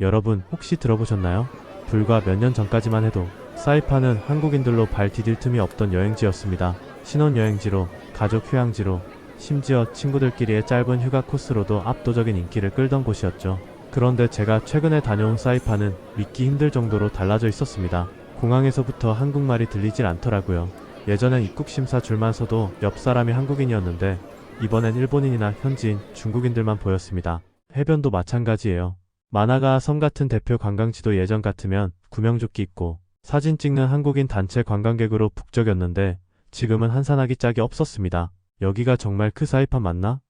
여러분 혹시 들어보셨나요? 불과 몇 년 전까지만 해도 사이판은 한국인들로 발 디딜 틈이 없던 여행지였습니다. 신혼여행지로, 가족 휴양지로, 심지어 친구들끼리의 짧은 휴가 코스로도 압도적인 인기를 끌던 곳이었죠. 그런데 제가 최근에 다녀온 사이판은 믿기 힘들 정도로 달라져 있었습니다. 공항에서부터 한국말이 들리질 않더라고요. 예전엔 입국 심사 줄만 서도 옆 사람이 한국인이었는데 이번엔 일본인이나 현지인, 중국인들만 보였습니다. 해변도 마찬가지예요. 만화가 섬 같은 대표 관광지도 예전 같으면 구명조끼 입고 사진 찍는 한국인 단체 관광객으로 북적였는데 지금은 한산하기 짝이 없었습니다. 여기가 정말 그 사이판 맞나?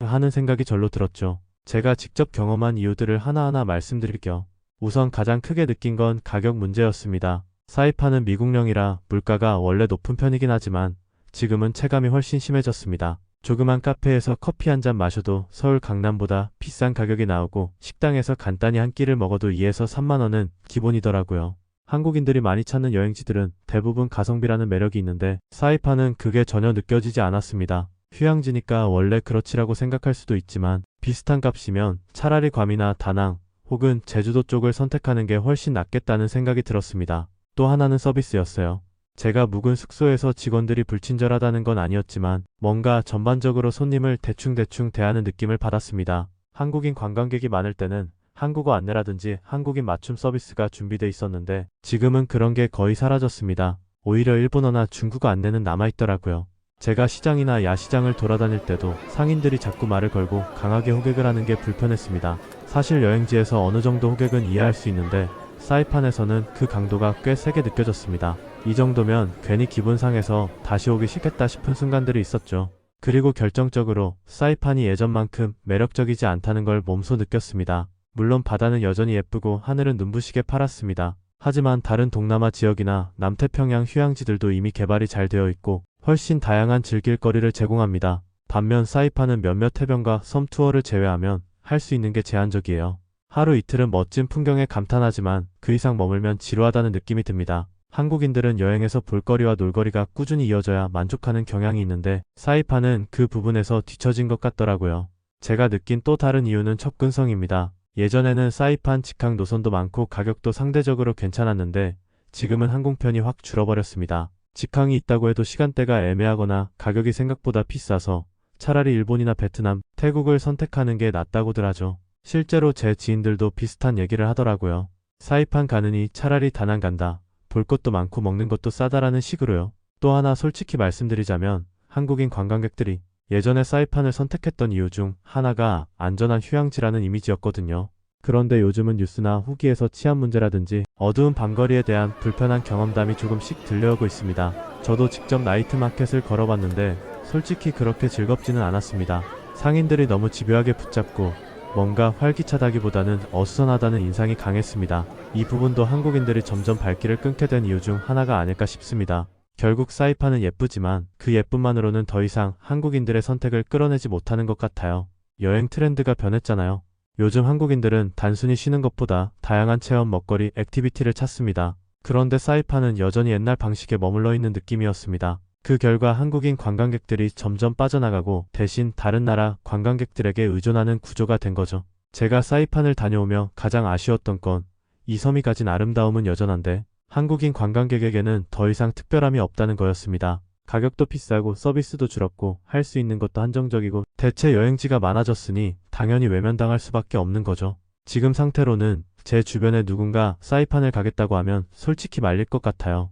하는 생각이 절로 들었죠. 제가 직접 경험한 이유들을 하나하나 말씀드릴게요. 우선 가장 크게 느낀 건 가격 문제였습니다. 사이판은 미국령이라 물가가 원래 높은 편이긴 하지만 지금은 체감이 훨씬 심해졌습니다. 조그만 카페에서 커피 한 잔 마셔도 서울 강남보다 비싼 가격이 나오고 식당에서 간단히 한 끼를 먹어도 2에서 3만 원은 기본이더라고요. 한국인들이 많이 찾는 여행지들은 대부분 가성비라는 매력이 있는데 사이판은 그게 전혀 느껴지지 않았습니다. 휴양지니까 원래 그렇지라고 생각할 수도 있지만 비슷한 값이면 차라리 괌이나 다낭 혹은 제주도 쪽을 선택하는 게 훨씬 낫겠다는 생각이 들었습니다. 또 하나는 서비스였어요. 제가 묵은 숙소에서 직원들이 불친절하다는 건 아니었지만 뭔가 전반적으로 손님을 대충대충 대하는 느낌을 받았습니다. 한국인 관광객이 많을 때는 한국어 안내라든지 한국인 맞춤 서비스가 준비돼 있었는데 지금은 그런 게 거의 사라졌습니다. 오히려 일본어나 중국어 안내는 남아있더라고요. 제가 시장이나 야시장을 돌아다닐 때도 상인들이 자꾸 말을 걸고 강하게 호객을 하는 게 불편했습니다. 사실 여행지에서 어느 정도 호객은 이해할 수 있는데 사이판에서는 그 강도가 꽤 세게 느껴졌습니다. 이 정도면 괜히 기분 상해서 다시 오기 싫겠다 싶은 순간들이 있었죠. 그리고 결정적으로 사이판이 예전만큼 매력적이지 않다는 걸 몸소 느꼈습니다. 물론 바다는 여전히 예쁘고 하늘은 눈부시게 파랗습니다. 하지만 다른 동남아 지역이나 남태평양 휴양지들도 이미 개발이 잘 되어 있고 훨씬 다양한 즐길 거리를 제공합니다. 반면 사이판은 몇몇 해변과 섬 투어를 제외하면 할 수 있는 게 제한적이에요. 하루 이틀은 멋진 풍경에 감탄하지만 그 이상 머물면 지루하다는 느낌이 듭니다. 한국인들은 여행에서 볼거리와 놀거리가 꾸준히 이어져야 만족하는 경향이 있는데 사이판은 그 부분에서 뒤처진 것 같더라고요. 제가 느낀 또 다른 이유는 접근성입니다. 예전에는 사이판 직항 노선도 많고 가격도 상대적으로 괜찮았는데 지금은 항공편이 확 줄어버렸습니다. 직항이 있다고 해도 시간대가 애매하거나 가격이 생각보다 비싸서 차라리 일본이나 베트남, 태국을 선택하는 게 낫다고들 하죠. 실제로 제 지인들도 비슷한 얘기를 하더라고요. 사이판 가느니 차라리 다낭 간다. 볼 것도 많고 먹는 것도 싸다라는 식으로요. 또 하나 솔직히 말씀드리자면 한국인 관광객들이 예전에 사이판을 선택했던 이유 중 하나가 안전한 휴양지라는 이미지였거든요. 그런데 요즘은 뉴스나 후기에서 치안 문제라든지 어두운 밤거리에 대한 불편한 경험담이 조금씩 들려오고 있습니다. 저도 직접 나이트 마켓을 걸어봤는데 솔직히 그렇게 즐겁지는 않았습니다. 상인들이 너무 집요하게 붙잡고 뭔가 활기차다기보다는 어수선하다는 인상이 강했습니다. 이 부분도 한국인들이 점점 발길을 끊게 된 이유 중 하나가 아닐까 싶습니다. 결국 사이판은 예쁘지만 그 예쁨만으로는 더 이상 한국인들의 선택을 끌어내지 못하는 것 같아요. 여행 트렌드가 변했잖아요. 요즘 한국인들은 단순히 쉬는 것보다 다양한 체험, 먹거리, 액티비티를 찾습니다. 그런데 사이판은 여전히 옛날 방식에 머물러 있는 느낌이었습니다. 그 결과 한국인 관광객들이 점점 빠져나가고 대신 다른 나라 관광객들에게 의존하는 구조가 된 거죠. 제가 사이판을 다녀오며 가장 아쉬웠던 건 이 섬이 가진 아름다움은 여전한데 한국인 관광객에게는 더 이상 특별함이 없다는 거였습니다. 가격도 비싸고 서비스도 줄었고 할 수 있는 것도 한정적이고 대체 여행지가 많아졌으니 당연히 외면당할 수밖에 없는 거죠. 지금 상태로는 제 주변에 누군가 사이판을 가겠다고 하면 솔직히 말릴 것 같아요.